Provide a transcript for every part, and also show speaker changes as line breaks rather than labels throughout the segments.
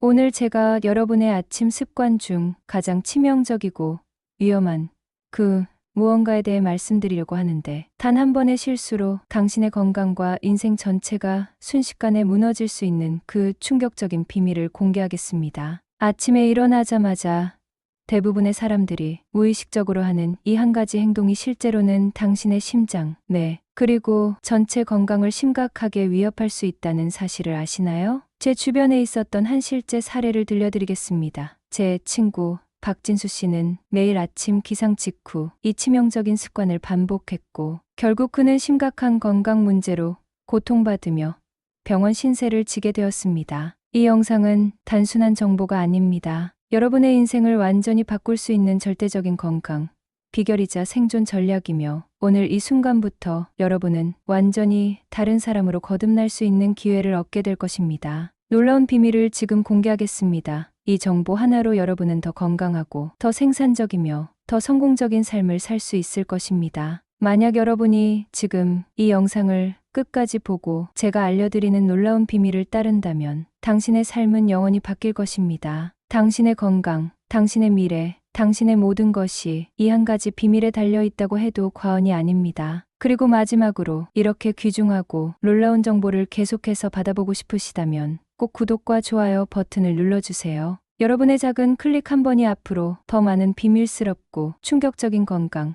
오늘 제가 여러분의 아침 습관 중 가장 치명적이고 위험한 그 무언가에 대해 말씀드리려고 하는데 단 한 번의 실수로 당신의 건강과 인생 전체가 순식간에 무너질 수 있는 그 충격적인 비밀을 공개하겠습니다. 아침에 일어나자마자 대부분의 사람들이 무의식적으로 하는 이 한 가지 행동이 실제로는 당신의 심장, 뇌, 그리고 전체 건강을 심각하게 위협할 수 있다는 사실을 아시나요? 제 주변에 있었던 한 실제 사례를 들려드리겠습니다. 제 친구 박진수 씨는 매일 아침 기상 직후 이 치명적인 습관을 반복했고 결국 그는 심각한 건강 문제로 고통받으며 병원 신세를 지게 되었습니다. 이 영상은 단순한 정보가 아닙니다. 여러분의 인생을 완전히 바꿀 수 있는 절대적인 건강, 비결이자 생존 전략이며 오늘 이 순간부터 여러분은 완전히 다른 사람으로 거듭날 수 있는 기회를 얻게 될 것입니다. 놀라운 비밀을 지금 공개하겠습니다. 이 정보 하나로 여러분은 더 건강하고 더 생산적이며 더 성공적인 삶을 살 수 있을 것입니다. 만약 여러분이 지금 이 영상을 끝까지 보고 제가 알려드리는 놀라운 비밀을 따른다면 당신의 삶은 영원히 바뀔 것입니다. 당신의 건강, 당신의 미래, 당신의 모든 것이 이 한 가지 비밀에 달려 있다고 해도 과언이 아닙니다. 그리고 마지막으로 이렇게 귀중하고 놀라운 정보를 계속해서 받아보고 싶으시다면 꼭 구독과 좋아요 버튼을 눌러주세요. 여러분의 작은 클릭 한 번이 앞으로 더 많은 비밀스럽고 충격적인 건강,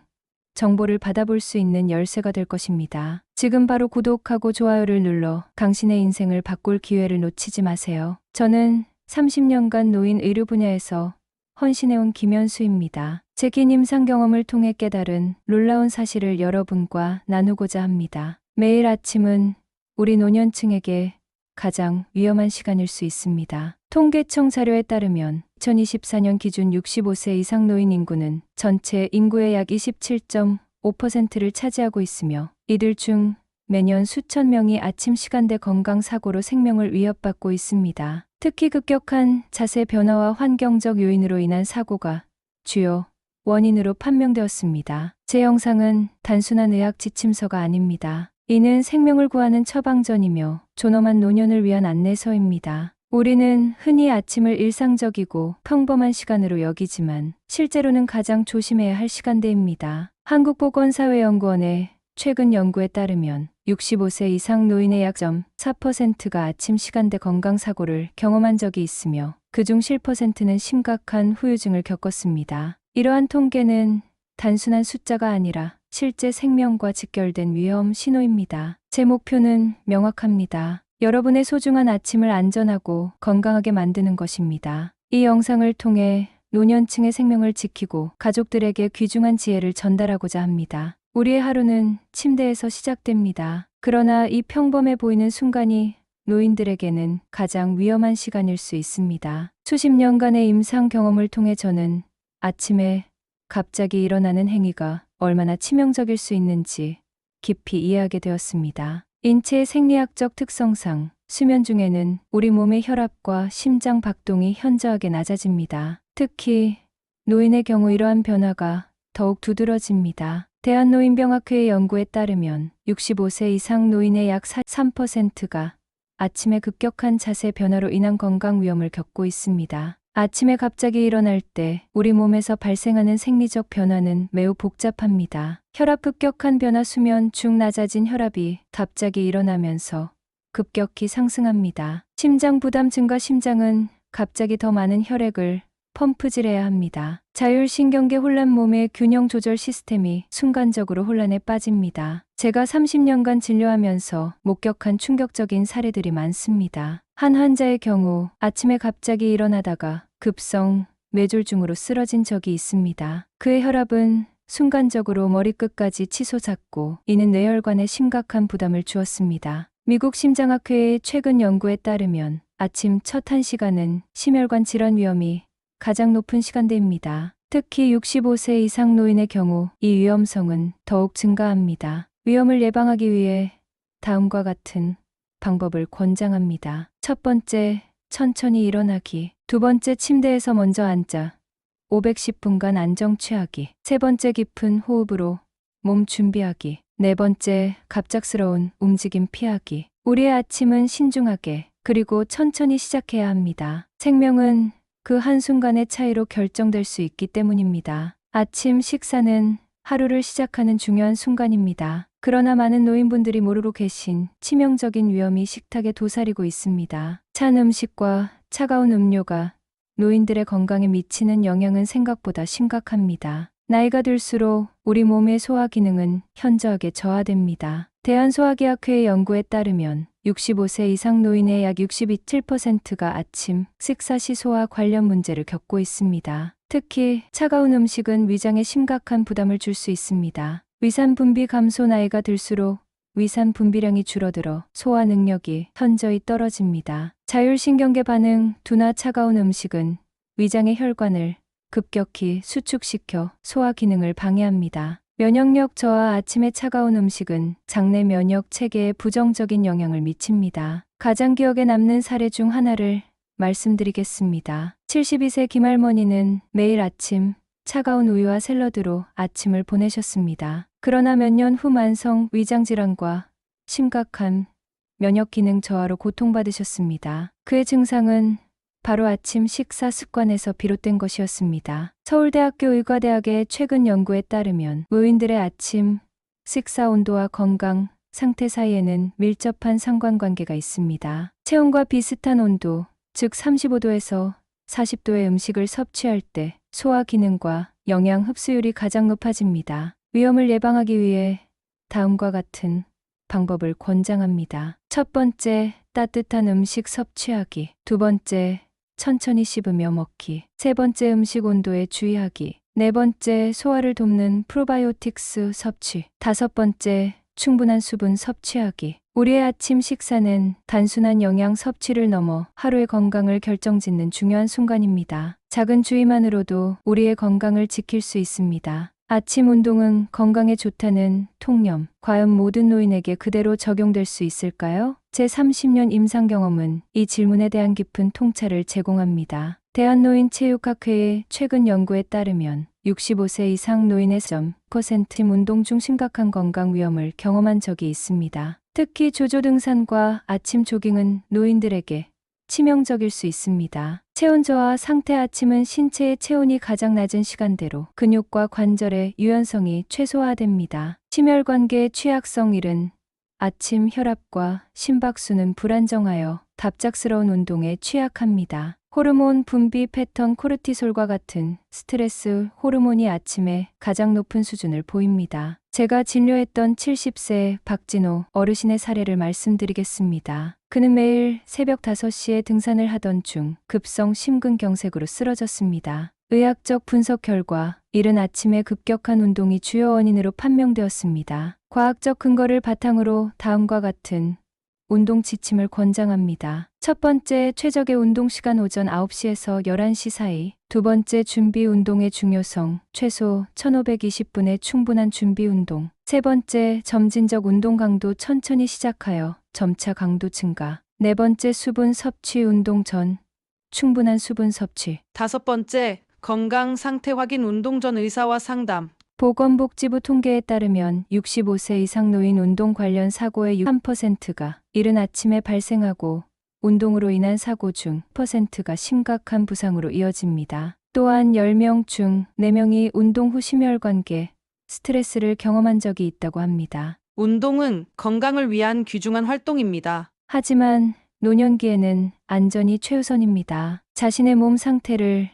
정보를 받아볼 수 있는 열쇠가 될 것입니다. 지금 바로 구독하고 좋아요를 눌러 당신의 인생을 바꿀 기회를 놓치지 마세요. 저는 30년간 노인 의료 분야에서 헌신해온 김현수입니다. 제긴 임상 경험을 통해 깨달은 놀라운 사실을 여러분과 나누고자 합니다. 매일 아침은 우리 노년층에게 가장 위험한 시간일 수 있습니다. 통계청 자료에 따르면 2024년 기준 65세 이상 노인 인구는 전체 인구의 약 27.5%를 차지하고 있으며 이들 중 매년 수천 명이 아침 시간대 건강 사고로 생명을 위협받고 있습니다. 특히 급격한 자세 변화와 환경적 요인으로 인한 사고가 주요 원인으로 판명되었습니다. 제 영상은 단순한 의학 지침서가 아닙니다. 이는 생명을 구하는 처방전이며 존엄한 노년을 위한 안내서입니다. 우리는 흔히 아침을 일상적이고 평범한 시간으로 여기지만 실제로는 가장 조심해야 할 시간대입니다. 한국보건사회연구원의 최근 연구에 따르면 65세 이상 노인의 약 4%가 아침 시간대 건강사고를 경험한 적이 있으며 그중 7%는 심각한 후유증을 겪었습니다. 이러한 통계는 단순한 숫자가 아니라 실제 생명과 직결된 위험 신호입니다. 제 목표는 명확합니다. 여러분의 소중한 아침을 안전하고 건강하게 만드는 것입니다. 이 영상을 통해 노년층의 생명을 지키고 가족들에게 귀중한 지혜를 전달하고자 합니다. 우리의 하루는 침대에서 시작됩니다. 그러나 이 평범해 보이는 순간이 노인들에게는 가장 위험한 시간일 수 있습니다. 수십 년간의 임상 경험을 통해 저는 아침에 갑자기 일어나는 행위가 얼마나 치명적일 수 있는지 깊이 이해하게 되었습니다. 인체의 생리학적 특성상 수면 중에는 우리 몸의 혈압과 심장 박동이 현저하게 낮아집니다. 특히 노인의 경우 이러한 변화가 더욱 두드러집니다. 대한노인병학회의 연구에 따르면 65세 이상 노인의 약 3%가 아침에 급격한 자세 변화로 인한 건강 위험을 겪고 있습니다. 아침에 갑자기 일어날 때 우리 몸에서 발생하는 생리적 변화는 매우 복잡합니다. 혈압 급격한 변화 수면 중 낮아진 혈압이 갑자기 일어나면서 급격히 상승합니다. 심장 부담 증가 심장은 갑자기 더 많은 혈액을 펌프질해야 합니다. 자율신경계 혼란 몸의 균형 조절 시스템이 순간적으로 혼란에 빠집니다. 제가 30년간 진료하면서 목격한 충격적인 사례들이 많습니다. 한 환자의 경우 아침에 갑자기 일어나다가 급성 뇌졸중으로 쓰러진 적이 있습니다. 그의 혈압은 순간적으로 머리끝까지 치솟았고 이는 뇌혈관에 심각한 부담을 주었습니다. 미국 심장학회의 최근 연구에 따르면 아침 첫 1시간은 심혈관 질환 위험이 가장 높은 시간대입니다. 특히 65세 이상 노인의 경우 이 위험성은 더욱 증가합니다. 위험을 예방하기 위해 다음과 같은 방법을 권장합니다. 첫 번째, 천천히 일어나기. 두 번째, 침대에서 먼저 앉아 510분간 안정 취하기. 세 번째, 깊은 호흡으로 몸 준비하기. 네 번째, 갑작스러운 움직임 피하기. 우리의 아침은 신중하게 그리고 천천히 시작해야 합니다. 생명은 그 한순간의 차이로 결정될 수 있기 때문입니다. 아침 식사는 하루를 시작하는 중요한 순간입니다. 그러나 많은 노인분들이 모르고 계신 치명적인 위험이 식탁에 도사리고 있습니다. 찬 음식과 차가운 음료가 노인들의 건강에 미치는 영향은 생각보다 심각합니다. 나이가 들수록 우리 몸의 소화 기능은 현저하게 저하됩니다. 대한소화기학회의 연구에 따르면 65세 이상 노인의 약 62.7%가 아침 식사 시 소화 관련 문제를 겪고 있습니다. 특히 차가운 음식은 위장에 심각한 부담을 줄 수 있습니다. 위산 분비 감소 나이가 들수록 위산 분비량이 줄어들어 소화 능력이 현저히 떨어집니다. 자율신경계 반응, 두나 차가운 음식은 위장의 혈관을 급격히 수축시켜 소화 기능을 방해합니다. 면역력 저하 아침에 차가운 음식은 장내 면역 체계에 부정적인 영향을 미칩니다. 가장 기억에 남는 사례 중 하나를 말씀드리겠습니다. 72세 김할머니는 매일 아침 차가운 우유와 샐러드로 아침을 보내셨습니다. 그러나 몇 년 후 만성 위장질환과 심각한 면역 기능 저하로 고통받으셨습니다. 그의 증상은 바로 아침 식사 습관에서 비롯된 것이었습니다. 서울대학교 의과대학의 최근 연구에 따르면 노인들의 아침 식사 온도와 건강 상태 사이에는 밀접한 상관관계가 있습니다. 체온과 비슷한 온도, 즉 35도에서 40도의 음식을 섭취할 때 소화 기능과 영양 흡수율이 가장 높아집니다. 위험을 예방하기 위해 다음과 같은 방법을 권장합니다. 첫 번째, 따뜻한 음식 섭취하기. 두 번째, 천천히 씹으며 먹기. 세 번째, 음식 온도에 주의하기. 네 번째, 소화를 돕는 프로바이오틱스 섭취. 다섯 번째, 충분한 수분 섭취하기. 우리의 아침 식사는 단순한 영양 섭취를 넘어 하루의 건강을 결정짓는 중요한 순간입니다. 작은 주의만으로도 우리의 건강을 지킬 수 있습니다. 아침 운동은 건강에 좋다는 통념, 과연 모든 노인에게 그대로 적용될 수 있을까요? 제 30년 임상 경험은 이 질문에 대한 깊은 통찰을 제공합니다. 대한노인체육학회의 최근 연구에 따르면 65세 이상 노인의 0% 운동 중 심각한 건강 위험을 경험한 적이 있습니다. 특히 조조 등산과 아침 조깅은 노인들에게 치명적일 수 있습니다. 체온 저하 상태 아침은 신체의 체온이 가장 낮은 시간대로 근육과 관절의 유연성이 최소화됩니다. 심혈관계의 취약성 일은 아침 혈압과 심박수는 불안정하여 갑작스러운 운동에 취약합니다. 호르몬 분비 패턴 코르티솔과 같은 스트레스 호르몬이 아침에 가장 높은 수준을 보입니다. 제가 진료했던 70세 박진호 어르신의 사례를 말씀드리겠습니다. 그는 매일 새벽 5시에 등산을 하던 중 급성 심근경색으로 쓰러졌습니다. 의학적 분석 결과 이른 아침에 급격한 운동이 주요 원인으로 판명되었습니다. 과학적 근거를 바탕으로 다음과 같은 운동 지침을 권장합니다. 첫 번째, 최적의 운동 시간 오전 9시에서 11시 사이. 두 번째, 준비 운동의 중요성. 최소 1520분의 충분한 준비 운동. 세 번째, 점진적 운동 강도 천천히 시작하여 점차 강도 증가. 네 번째, 수분 섭취 운동 전. 충분한 수분 섭취.
다섯 번째, 건강 상태 확인 운동 전 의사와 상담.
보건복지부 통계에 따르면 65세 이상 노인 운동 관련 사고의 3%가 이른 아침에 발생하고 운동으로 인한 사고 중 퍼센트가 심각한 부상으로 이어집니다. 또한 10명 중 4명이 운동 후 심혈관계, 스트레스를 경험한 적이 있다고 합니다.
운동은 건강을 위한 귀중한 활동입니다.
하지만 노년기에는 안전이 최우선입니다. 자신의 몸 상태를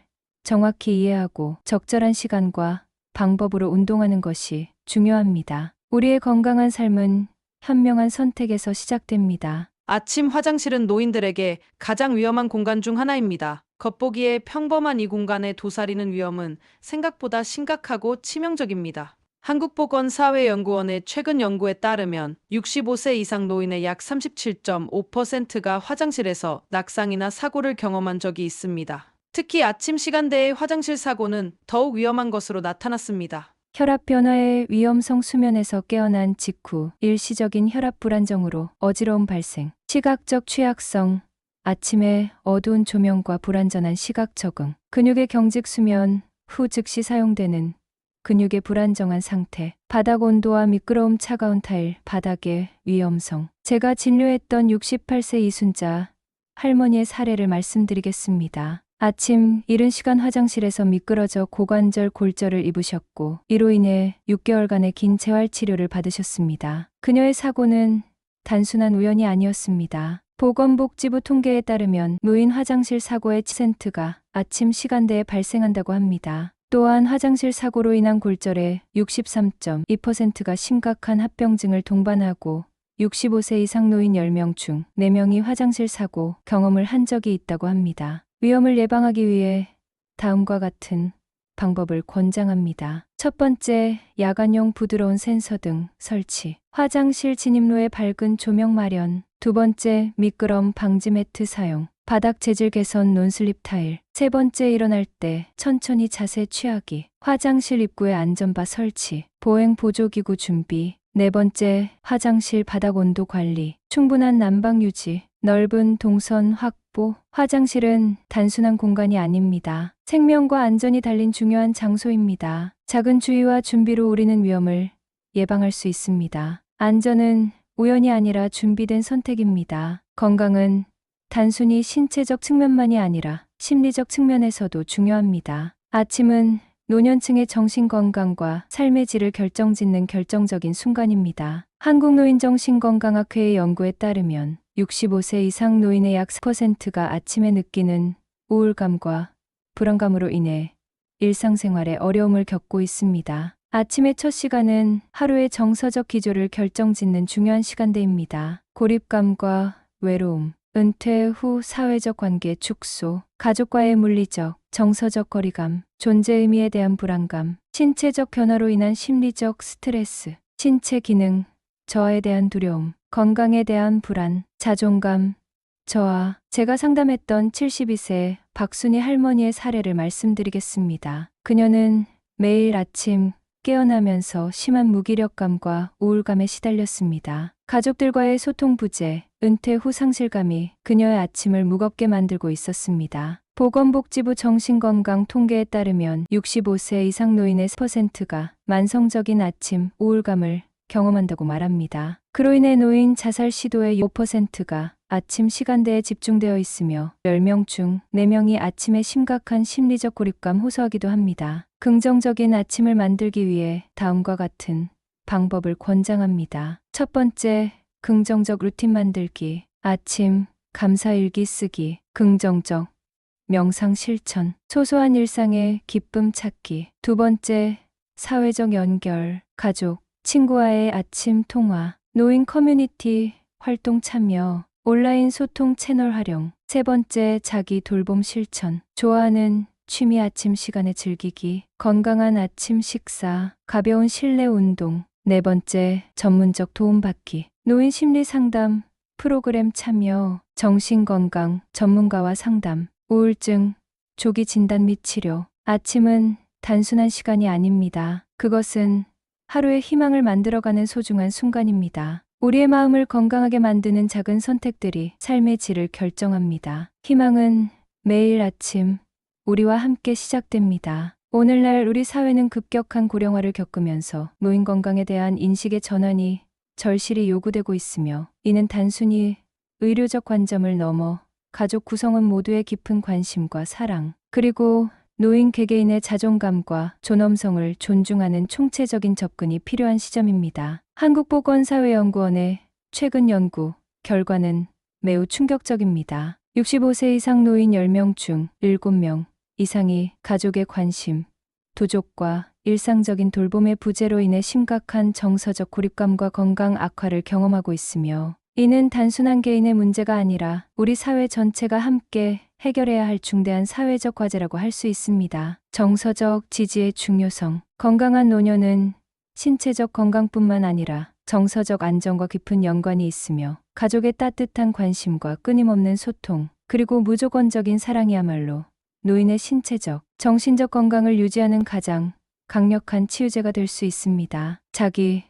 정확히 이해하고 적절한 시간과 방법으로 운동하는 것이 중요합니다. 우리의 건강한 삶은 현명한 선택에서 시작됩니다.
아침 화장실은 노인들에게 가장 위험한 공간 중 하나입니다. 겉보기에 평범한 이 공간에 도사리는 위험은 생각보다 심각하고 치명적입니다. 한국보건사회연구원의 최근 연구에 따르면 65세 이상 노인의 약 37.5%가 화장실에서 낙상이나 사고를 경험한 적이 있습니다. 특히 아침 시간대의 화장실 사고는 더욱 위험한 것으로 나타났습니다.
혈압 변화의 위험성 수면에서 깨어난 직후 일시적인 혈압 불안정으로 어지러움 발생, 시각적 취약성, 아침에 어두운 조명과 불안전한 시각 적응, 근육의 경직 수면 후 즉시 사용되는 근육의 불안정한 상태, 바닥 온도와 미끄러움 차가운 타일, 바닥의 위험성. 제가 진료했던 68세 이순자 할머니의 사례를 말씀드리겠습니다. 아침 이른 시간 화장실에서 미끄러져 고관절 골절을 입으셨고 이로 인해 6개월간의 긴 재활 치료를 받으셨습니다. 그녀의 사고는 단순한 우연이 아니었습니다. 보건복지부 통계에 따르면 노인 화장실 사고의 7%가 아침 시간대에 발생한다고 합니다. 또한 화장실 사고로 인한 골절의 63.2%가 심각한 합병증을 동반하고 65세 이상 노인 10명 중 4명이 화장실 사고 경험을 한 적이 있다고 합니다. 위험을 예방하기 위해 다음과 같은 방법을 권장합니다. 첫 번째, 야간용 부드러운 센서 등 설치. 화장실 진입로에 밝은 조명 마련. 두 번째, 미끄럼 방지 매트 사용. 바닥 재질 개선 논슬립 타일. 세 번째, 일어날 때 천천히 자세 취하기. 화장실 입구에 안전바 설치. 보행 보조기구 준비. 네 번째, 화장실 바닥 온도 관리. 충분한 난방 유지. 넓은 동선 확보. 화장실은 단순한 공간이 아닙니다. 생명과 안전이 달린 중요한 장소입니다. 작은 주의와 준비로 우리는 위험을 예방할 수 있습니다. 안전은 우연이 아니라 준비된 선택입니다. 건강은 단순히 신체적 측면만이 아니라 심리적 측면에서도 중요합니다. 아침은 노년층의 정신 건강과 삶의 질을 결정짓는 결정적인 순간입니다. 한국노인정신건강학회의 연구에 따르면 65세 이상 노인의 약 10%가 아침에 느끼는 우울감과 불안감으로 인해 일상생활에 어려움을 겪고 있습니다. 아침의 첫 시간은 하루의 정서적 기조를 결정짓는 중요한 시간대입니다. 고립감과 외로움, 은퇴 후 사회적 관계 축소, 가족과의 물리적, 정서적 거리감, 존재 의미에 대한 불안감, 신체적 변화로 인한 심리적 스트레스, 신체 기능, 저하에 대한 두려움, 건강에 대한 불안, 자존감, 저와 제가 상담했던 72세 박순희 할머니의 사례를 말씀드리겠습니다. 그녀는 매일 아침 깨어나면서 심한 무기력감과 우울감에 시달렸습니다. 가족들과의 소통 부재, 은퇴 후 상실감이 그녀의 아침을 무겁게 만들고 있었습니다. 보건복지부 정신건강 통계에 따르면 65세 이상 노인의 10%가 만성적인 아침 우울감을 경험한다고 말합니다. 그로 인해 노인 자살 시도의 5%가 아침 시간대에 집중되어 있으며 10명 중 4명이 아침에 심각한 심리적 고립감 호소하기도 합니다. 긍정적인 아침을 만들기 위해 다음과 같은 방법을 권장합니다. 첫 번째, 긍정적 루틴 만들기. 아침, 감사일기 쓰기. 긍정적, 명상 실천. 소소한 일상의 기쁨 찾기. 두 번째, 사회적 연결. 가족, 친구와의 아침 통화. 노인 커뮤니티 활동 참여. 온라인 소통 채널 활용. 세 번째, 자기 돌봄 실천. 좋아하는 취미 아침 시간에 즐기기. 건강한 아침 식사. 가벼운 실내 운동. 네 번째, 전문적 도움받기. 노인 심리 상담 프로그램 참여. 정신건강 전문가와 상담. 우울증 조기 진단 및 치료. 아침은 단순한 시간이 아닙니다. 그것은 하루의 희망을 만들어가는 소중한 순간입니다. 우리의 마음을 건강하게 만드는 작은 선택들이 삶의 질을 결정합니다. 희망은 매일 아침 우리와 함께 시작됩니다. 오늘날 우리 사회는 급격한 고령화를 겪으면서 노인 건강에 대한 인식의 전환이 절실히 요구되고 있으며 이는 단순히 의료적 관점을 넘어 가족 구성원 모두의 깊은 관심과 사랑, 그리고 노인 개개인의 자존감과 존엄성을 존중하는 총체적인 접근이 필요한 시점입니다. 한국보건사회연구원의 최근 연구 결과는 매우 충격적입니다. 65세 이상 노인 10명 중 7명 이상이 가족의 관심, 도족과 일상적인 돌봄의 부재로 인해 심각한 정서적 고립감과 건강 악화를 경험하고 있으며 이는 단순한 개인의 문제가 아니라 우리 사회 전체가 함께 해결해야 할 중대한 사회적 과제라고 할 수 있습니다. 정서적 지지의 중요성. 건강한 노년은 신체적 건강뿐만 아니라 정서적 안정과 깊은 연관이 있으며 가족의 따뜻한 관심과 끊임없는 소통, 그리고 무조건적인 사랑이야말로 노인의 신체적, 정신적 건강을 유지하는 가장 강력한 치유제가 될 수 있습니다. 자기,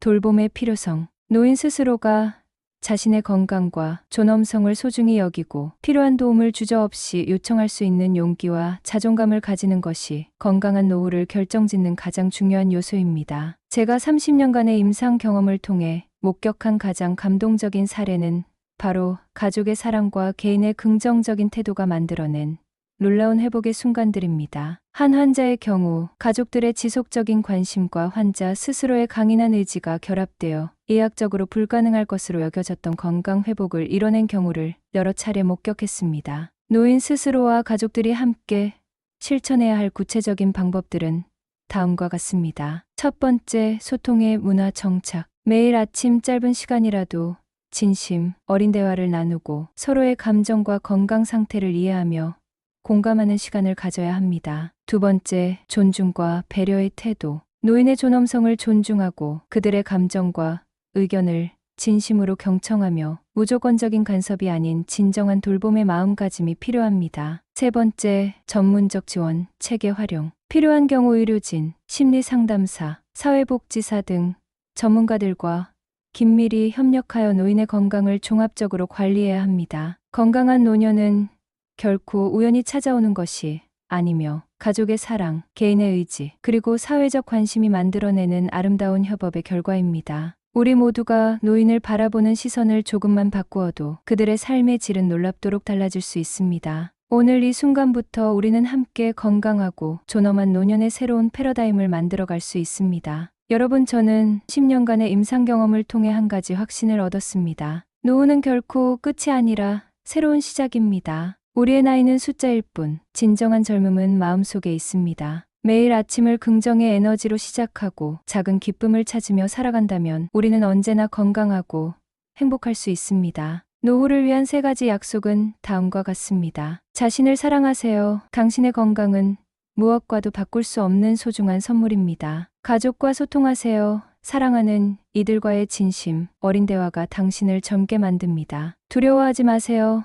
돌봄의 필요성. 노인 스스로가 자신의 건강과 존엄성을 소중히 여기고 필요한 도움을 주저없이 요청할 수 있는 용기와 자존감을 가지는 것이 건강한 노후를 결정짓는 가장 중요한 요소입니다. 제가 30년간의 임상 경험을 통해 목격한 가장 감동적인 사례는 바로 가족의 사랑과 개인의 긍정적인 태도가 만들어낸 놀라운 회복의 순간들입니다. 한 환자의 경우 가족들의 지속적인 관심과 환자 스스로의 강인한 의지가 결합되어 의학적으로 불가능할 것으로 여겨졌던 건강 회복을 이뤄낸 경우를 여러 차례 목격했습니다. 노인 스스로와 가족들이 함께 실천해야 할 구체적인 방법들은 다음과 같습니다. 첫 번째, 소통의 문화 정착. 매일 아침 짧은 시간이라도 진심, 어린 대화를 나누고 서로의 감정과 건강 상태를 이해하며 공감하는 시간을 가져야 합니다. 두 번째, 존중과 배려의 태도. 노인의 존엄성을 존중하고 그들의 감정과 의견을 진심으로 경청하며 무조건적인 간섭이 아닌 진정한 돌봄의 마음가짐이 필요합니다. 세 번째, 전문적 지원, 체계 활용. 필요한 경우 의료진, 심리상담사, 사회복지사 등 전문가들과 긴밀히 협력하여 노인의 건강을 종합적으로 관리해야 합니다. 건강한 노년은 결코 우연히 찾아오는 것이 아니며 가족의 사랑, 개인의 의지, 그리고 사회적 관심이 만들어내는 아름다운 협업의 결과입니다. 우리 모두가 노인을 바라보는 시선을 조금만 바꾸어도 그들의 삶의 질은 놀랍도록 달라질 수 있습니다. 오늘 이 순간부터 우리는 함께 건강하고 존엄한 노년의 새로운 패러다임을 만들어갈 수 있습니다. 여러분, 저는 10년간의 임상 경험을 통해 한 가지 확신을 얻었습니다. 노후는 결코 끝이 아니라 새로운 시작입니다. 우리의 나이는 숫자일 뿐, 진정한 젊음은 마음속에 있습니다. 매일 아침을 긍정의 에너지로 시작하고 작은 기쁨을 찾으며 살아간다면 우리는 언제나 건강하고 행복할 수 있습니다. 노후를 위한 세 가지 약속은 다음과 같습니다. 자신을 사랑하세요. 당신의 건강은 무엇과도 바꿀 수 없는 소중한 선물입니다. 가족과 소통하세요. 사랑하는 이들과의 진심, 어린 대화가 당신을 젊게 만듭니다. 두려워하지 마세요.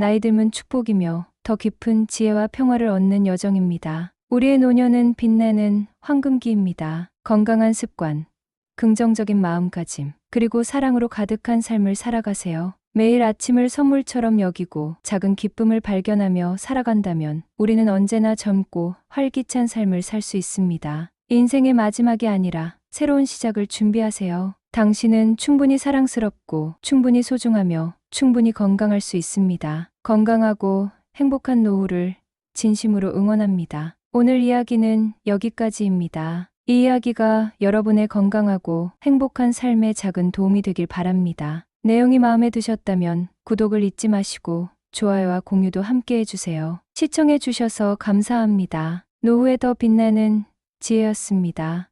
나이 들면 축복이며 더 깊은 지혜와 평화를 얻는 여정입니다. 우리의 노년은 빛내는 황금기입니다. 건강한 습관, 긍정적인 마음가짐, 그리고 사랑으로 가득한 삶을 살아가세요. 매일 아침을 선물처럼 여기고 작은 기쁨을 발견하며 살아간다면 우리는 언제나 젊고 활기찬 삶을 살 수 있습니다. 인생의 마지막이 아니라 새로운 시작을 준비하세요. 당신은 충분히 사랑스럽고 충분히 소중하며 충분히 건강할 수 있습니다. 건강하고 행복한 노후를 진심으로 응원합니다. 오늘 이야기는 여기까지입니다. 이 이야기가 여러분의 건강하고 행복한 삶에 작은 도움이 되길 바랍니다. 내용이 마음에 드셨다면 구독을 잊지 마시고 좋아요와 공유도 함께 해주세요. 시청해주셔서 감사합니다. 노후에 더 빛나는 지혜였습니다.